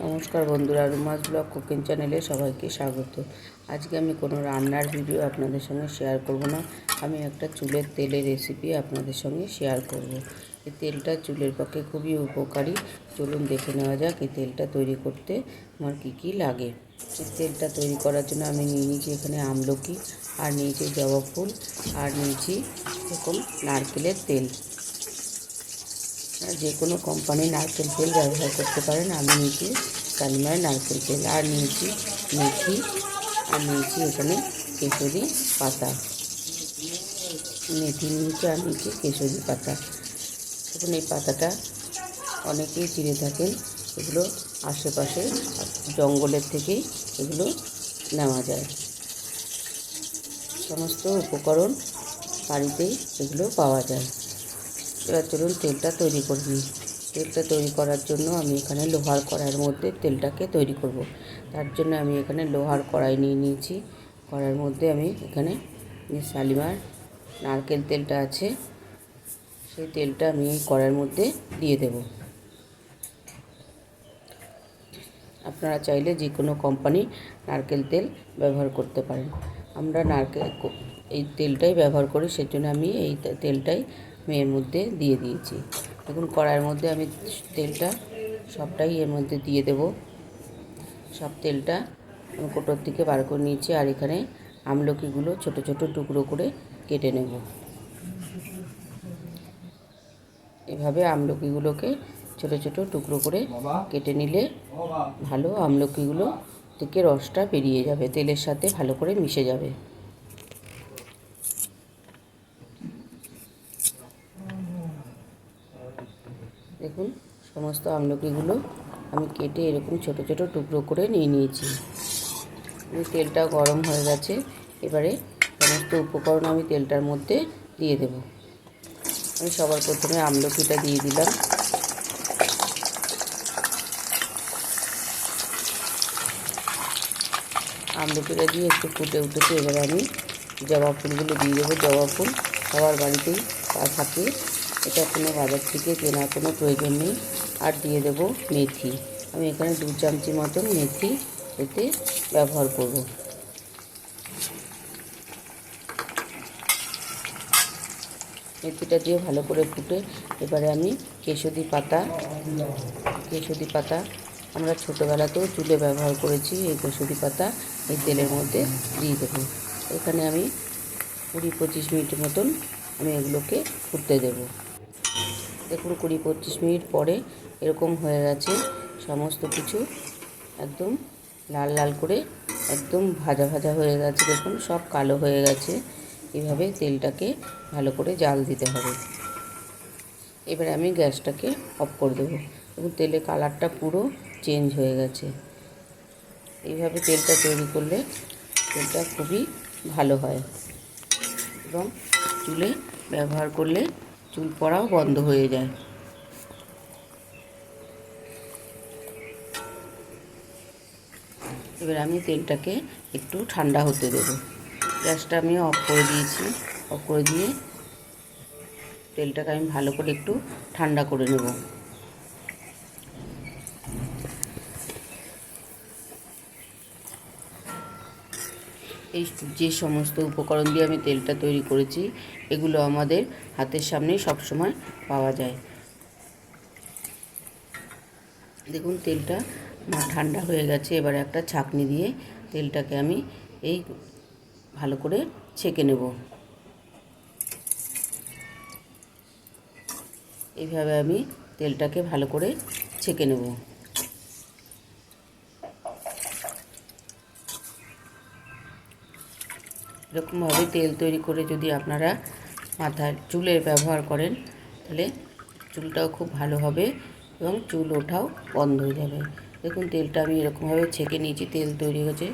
নমস্কার বন্ধুরা রুমাস blog cooking চ্যানেলে সবাইকে স্বাগত। আজকে আমি কোনো রান্নার ভিডিও আপনাদের সঙ্গে শেয়ার করব না। আমি একটা চুলের তেলের রেসিপি আপনাদের সঙ্গে শেয়ার করব। এই তেলটা চুলের পক্ষে খুবই উপকারী। চলুন দেখে নেওয়া যাক এই তেলটা তৈরি করতে আমার কী কী লাগে। এই তেলটা তৈরি করার জন্য আমি নিয়ে নিয়েছি এখানে আমলকি, আর নিয়েছি জবা ফুল, আর নিয়েছি এরকম নারকেলের তেল। যে কোনো কোম্পানির নারকেল তেল ব্যবহার করতে পারেন, আমি নিয়েছি কালিমার নারকেল তেল, আর নিয়েছি মেথি, আর নিয়েছি এখানে কেশরি পাতা। মেথি নিয়েছি, আর নিয়েছি কেশরি পাতা। এখন এই পাতাটা অনেকেই চিনে থাকেন, এগুলো আশেপাশে জঙ্গলের থেকেই এগুলো নেওয়া যায়। সমস্ত উপকরণ বাড়িতেই এগুলো পাওয়া যায়। এবার চলুন তেলটা তৈরি করে নিই। তেলটা তৈরি করার জন্য আমি এখানে লোহার কড়াইয়ের মধ্যে তেলটাকে তৈরি করব। তার জন্য আমি এখানে লোহার কড়াই নিয়ে নিয়েছি। কড়াইয়ের মধ্যে আমি এখানে শালিমার নারকেল তেলটা আছে, সেই তেলটা আমি এই কড়াইয়ের মধ্যে দিয়ে দেব। আপনারা চাইলে যে কোনো কোম্পানি নারকেল তেল ব্যবহার করতে পারেন। আমরা নারকেল এই তেলটাই ব্যবহার করি, সেজন্য আমি এই তেলটাই এর মধ্যে দিয়ে দিয়েছি। দেখুন কড়াইয়ের মধ্যে আমি তেলটা সবটাই এর মধ্যে দিয়ে দেব। সব তেলটা আমি কোটোর থেকে বার করে নিয়েছি আর এখানে আমলকিগুলো ছোট ছোট টুকরো করে কেটে নেব। এভাবে আমলকিগুলোকে ছোট ছোট টুকরো করে কেটে নিলে ভালো আমলকিগুলো থেকে রসটা বেরিয়ে যাবে, তেলের সাথে ভালো করে মিশে যাবে। দেখুন, সমস্ত আমলকিগুলো আমি কেটে এরকম ছোট ছোট টুকরো করে নিয়ে নিয়েছি। তেলটা গরম হয়ে গেছে, এবারে সমস্ত উপকরণ আমি তেলটার মধ্যে দিয়ে দেব। আমি সবার প্রথমে আমলকিটা দিয়ে দিলাম। আমলকিটা দিয়ে একটু ফুটে উঠেছে, এবারে আমি জবা ফুলগুলো দিয়ে দেবো, জবা ফুল সবার বাড়িতেই থাকে। এটা কোনো বাজার থেকে কেনার কোনো প্রয়োজন নেই। আর দিয়ে দেব মেথি। আমি এখানে দু চামচি মতন মেথি এতে ব্যবহার করব। মেথিটা দিয়ে ভালো করে ফুটে এবারে আমি কেশদি পাতা কেশদি পাতা আমরা ছোটোবেলাতেও চুলে ব্যবহার করেছি, এই কেশদি পাতা এই তেলের মধ্যে দিয়ে দেবো। এখানে আমি কুড়ি পঁচিশ মিনিট মতন আমি এগুলোকে ফুটতে দেবো। দেখুন, কুড়ি পঁচিশ মিনিট পরে এরকম হয়ে গেছে সমস্ত কিছু। একদম লাল লাল করে একদম ভাজা ভাজা হয়ে গেছে। দেখুন, সব কালো হয়ে গেছে। এভাবে তেলটাকে ভালো করে জাল দিতে হবে। এবারে আমি গ্যাসটাকে অফ করে দেবো। এবং তেলের কালারটা পুরো চেঞ্জ হয়ে গেছে। এইভাবে তেলটা তৈরি করলে তেলটা খুবই ভালো হয় এবং চুলে ব্যবহার করলে চুল পড়াও বন্ধ হয়ে যায়। এবার আমি তেলটাকে একটু ঠান্ডা হতে দেব। গ্যাসটা আমি অফ করে দিয়েছি। অফ করে দিয়ে তেলটাকে আমি ভালো করে একটু ঠান্ডা করে নেব। এই যে সমস্ত উপকরণ দিয়ে আমি তেলটা তৈরি করেছি, এগুলো আমাদের হাতের সামনেই সবসময় পাওয়া যায়। দেখুন, তেলটা আমার ঠান্ডা হয়ে গেছে, এবার একটা ছাকনি দিয়ে তেলটাকে আমি এই ভালো করে ছেঁকে নেব। এইভাবে আমি তেলটাকে ভালো করে ছেঁকে নেব। এরকমভাবে তেল তৈরি করে যদি আপনারা মাথার চুলের ব্যবহার করেন, তাহলে চুলটাও খুব ভালো হবে এবং চুল ওঠাও বন্ধ হয়ে যাবে। দেখুন, তেলটা আমি এরকমভাবে ছেঁকে নিয়েছি, তেল তৈরি হয়েছে।